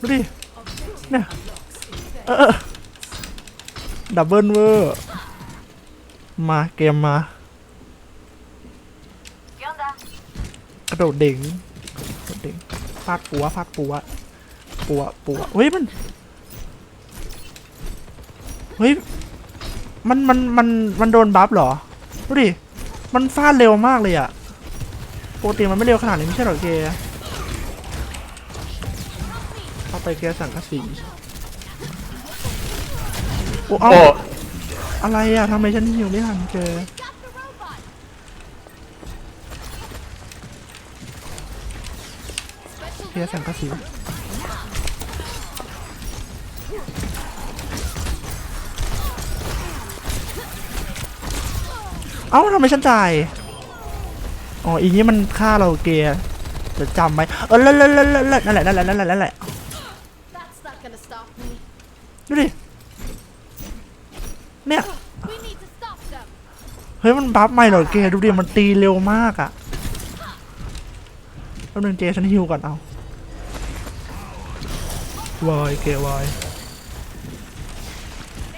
ดูดิเนี่ยเออดับเบิลเวอร์มาเกมมากระโดดเด้งกระโดดเด้งฟาดปัวฟาดปัวปัวปัวเฮ้ยมันเฮ้ยมันมันมันมันโดนบัฟเหรอดูดิมันฟาดเร็วมากเลยอะปกติมันไม่เร็วขนาดนี้ไม่ใช่หรอเกย์ เอาไปเกย์สั่งกระสีโอ้เอาโอ้อะไรอะทำไมฉันหิวไม่ทันเกย์เกย์สั่งกระสีเอ้าทำไมฉันจ่ายอ๋ออีนี้มันฆ่าเราเกย์จะจำไว้เออเลิศเลิศเลิศเลิศเลิศนั่นแหละนั่นแหละนั่นแหละนั่นแหละ ดูดิ เนี่ย We need to stop them. เฮ้ย มันบัฟใหม่เหรอเกย์ดูดิ มันตีเร็วมากอะแป๊บนึงเจฉันฮิวก่อนเอาวายเกย์วาย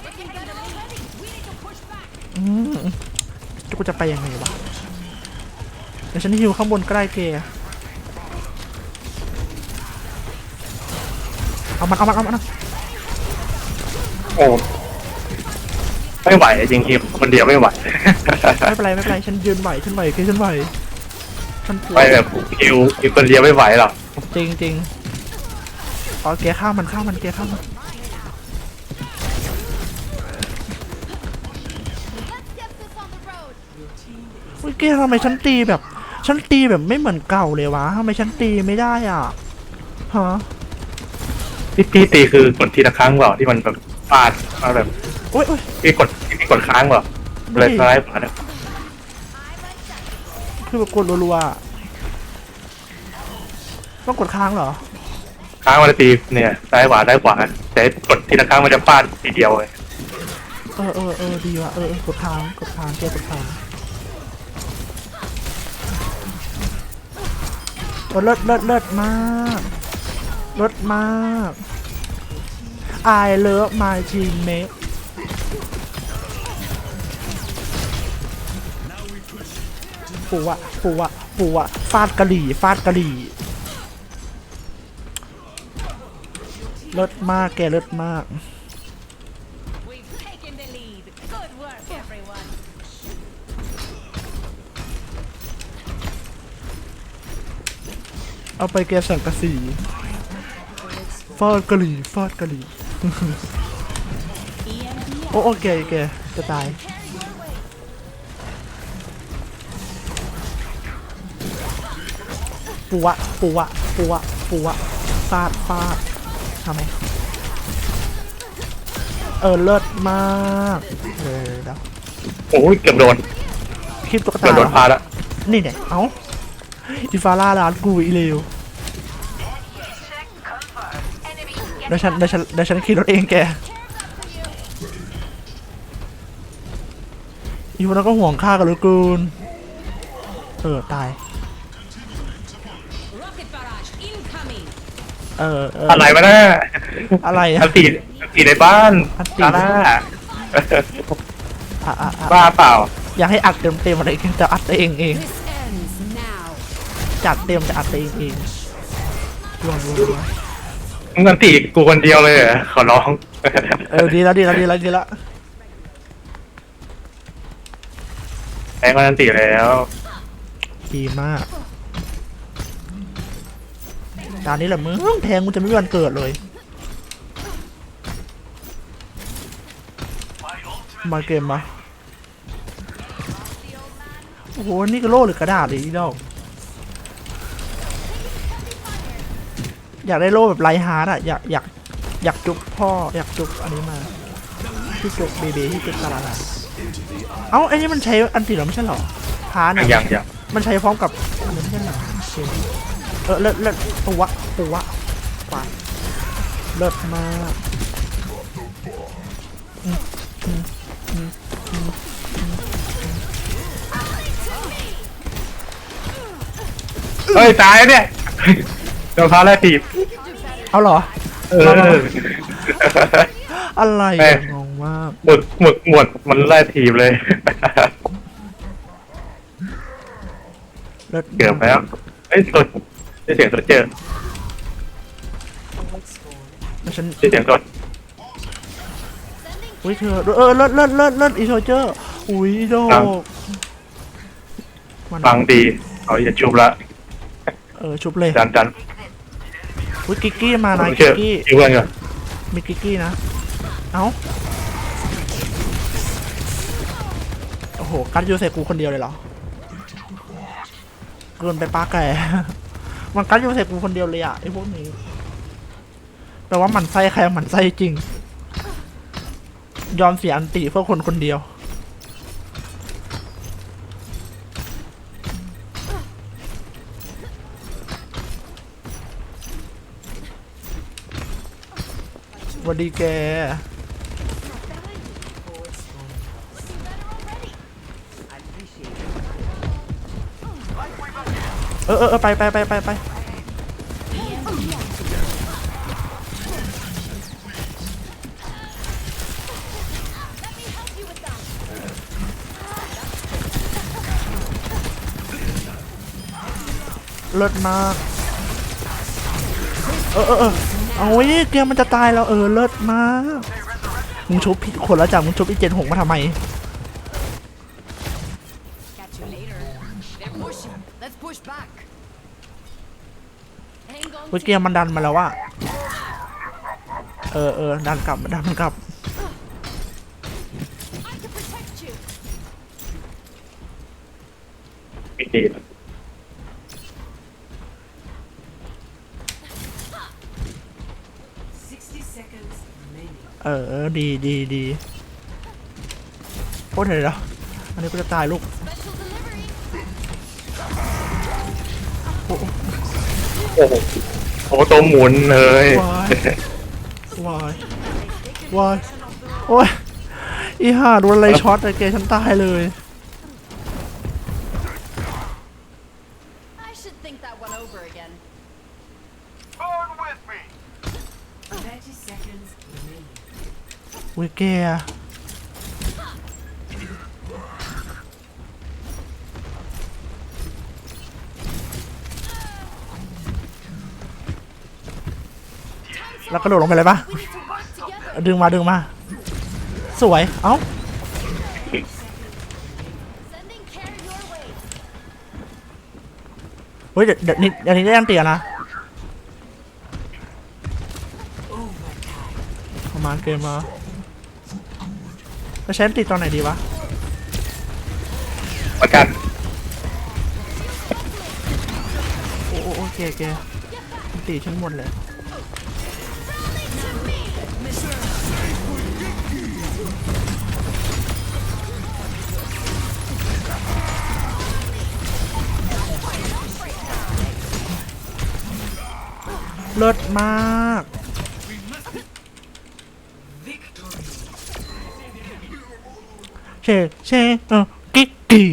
Looking better already. We need to push back. อืมกูจะไปยังไงวะ เดี๋ยวฉันฮิวข้างบนใกล้เกย์ เอามันเอามันเอามันโอ้ไม่ไหวจริงๆคนเดียวไม่ไหวไม่เป็นไรไม่เป็นไรฉันยืนไหวฉันไหวเกย์ฉันไหวฉันปวดไปแบบคิวคิวคนเดียวไม่ไหวหรอกจริงจริงอ๋อเกย์ข้ามมันข้ามมันเกย์ข้ามมัน Let's get this on the road. อุ้ยเกย์ทำไมฉันตีแบบฉันตีแบบไม่เหมือนเก่าเลยวะทำไมฉันตีไม่ได้อะฮะ ที่พี่ตีคือกดทีละครั้งเปล่าที่มันแบบฟาดมาแบบโอ้ยโอ้ยพี่กดพี่กดค้างเปล่าเลยซ้ายขวาเนี่ยคือแบบกดรัวๆอะต้องกดค้างเหรอ ค้างมันจะตีเนี่ยซ้ายขวาซ้ายขวาแต่กดทีละครั้งมันจะฟาดทีเดียวเลยเออเออเออดีว่ะเออเออกดค้างกดค้างเกย์กดค้างโอ้เลิศเลิศเลิศมาก เลิศมาก I love my teammate ปูอะปูอะปูอะฟาดกะหรี่ ฟาดกะหรี่เลิศมาก แกเลิศมาก เอาไปแกสั่งกะสี ฟาดกะหรี่ฟาดกะหรี่โอ้โอเคโอเคจะตายปูอะปูอะปูอะปูอะฟาดฟาดทำไมเออเลิศมากเออเดี๋ยวโอ้ยเกือบโดนคลิปตุ๊กเกือตาบโดนเหรอพาแล้วนี่เนี่ยเอ้าอีฟาร่าร้านกูอีเลว เดี๋ยวฉันเดี๋ยวฉันเดี๋ยวฉันขี่รถเองแกอีวันนั้นก็ห่วงข้ากันเหลือเกินเออ ตาย Rocket barrage incoming. เออเอออะไรมาน่ะอะไรอะอันตีอันตีในบ้านอันตีตาหน้าอะอะอะบ้าเปล่า อยากให้อัดเต็มเต็มๆอะไรกันแต่อัดตัวเองเอง This ends now. จัดเต็มจะอัดตัวเองเองรวมรวมรว มมึงอันตีกูคนเดียวเลยเหรอขอร้อง เออดีแล้วดีแล้วดีแล้วดีแล้วแทงมันอันตีแล้วดีมากตอนนี้แหละมึงแทงกูจะไม่มีวันเกิดเลย มาเกมมาโอ้โหนี่ก็โล่หรือกระดาษเลยอีดอก อยากได้โล่แบบไลท์ฮาร์ดอะอยากอยากอยากจุกพ่ออยากจุกอันนี้มาที่จุกเบเบที่จุกตาลาลาเอ้าไอ้นี่มันใช้อันติเหรอไม่ใช่เหรอฮาร์ดอย่างอะอย่างอย่างมันใช้พร้อมกับอันนี้ไม่ใช่เหรอโอเคเออเลิศเลิศปัวปัวกวาดเลิศมากอืมอืมอืมอืมเฮ้ยตายแล้วเนี่ย โดนพาแล้วตีบเอาเหรอ เออ อะไรแม่ อะงงมากหมึกหมึกหมวดมันไล่ทีมเลย เลิศเกือบแล้วไอ้ยสุดได้เสียงสุดเจอแล้วฉันได้เสียงสุดอุ้ยเธอเออเลิศเลิศเลิศเลิศอีโทเจอร์อุ้ยโดมันฟังดีเขาจะชุบละเออชุบเลย จันจัน อุ้ยกิกกี้มานะต้องกิเชื่อกกี้คิวเพื่อนก่อนมีกิกกี้นะ เอ้า โอ้โห กัดยูเซกูคนเดียวเลยเหรอ เกินไปป้าแก มันกัดยูเซกูคนเดียวเลยอะไอ้พวกนี้แปลว่ามันไส้ใครมันไส้จริง ยอมเสียอันติเพื่อคนคนเดียว วัสดีแก เออเออเออไปไปไปไปไปเลิศมาก เออเออเออ เอาไว้เกมมันจะตายแล้วเออเลิศมากมึงชุบผิดคนแล้วจ้ะมึงชุบอีเจนหงมาทำไมเว้ยเกมมันดันมาแล้วว่าเออเออดันกลับดันกลับ I can protect you. มีดี เออ ดีดีดีโคตรเถอะเดี๋ยวอันนี้กูจะตายลูกโอ้โหโอ้โตัวหมุนเลยวายวายโอ้ยอีห่าโดนอะไรช็อตอะแกฉันตายเลย วิ่ยแกแล้วกระโดดลงไปเลยปะดึงมาดึงมา สวย เอ้า เฮ้ย เดี๋ยวนี้เดี๋ยวนี้ได้ยันเตียนะประ มาณเกมมาจะใช้อันตีตอนไหนดีวะประกันโอ้โอ้โอเคโอเคอันตีฉันหมดเลยเลิศมาก เชเชเออกิ๊กกี้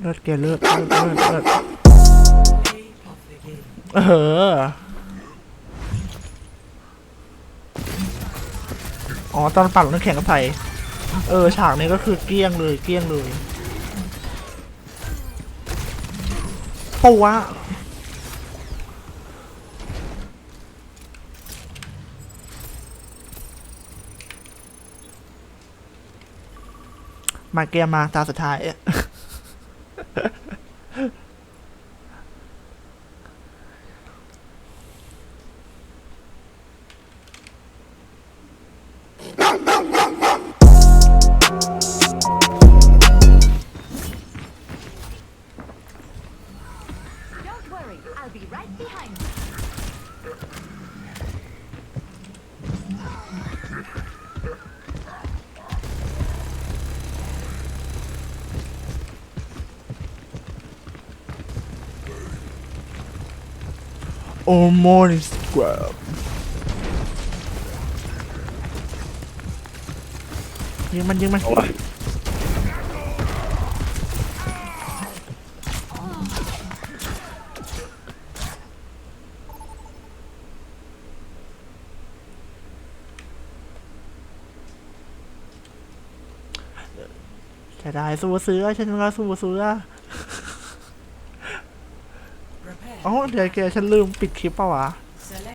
เลิศแกเลิศเลิศเลิศเลิศเออ อ๋อ ตอนปั่นน้ำแข็งกับไทยเออ ฉากนี้ก็คือเกลี้ยงเลย เกลี้ยงเลยปะวะ มาเกมมาตาสุดท้าย almost grab ยิงมันยิงมัน จะได้สู้เสือฉันก็สู้เสือ อ๋อเดี๋ยวแกฉันลืมปิดคลิปเปล่าวะ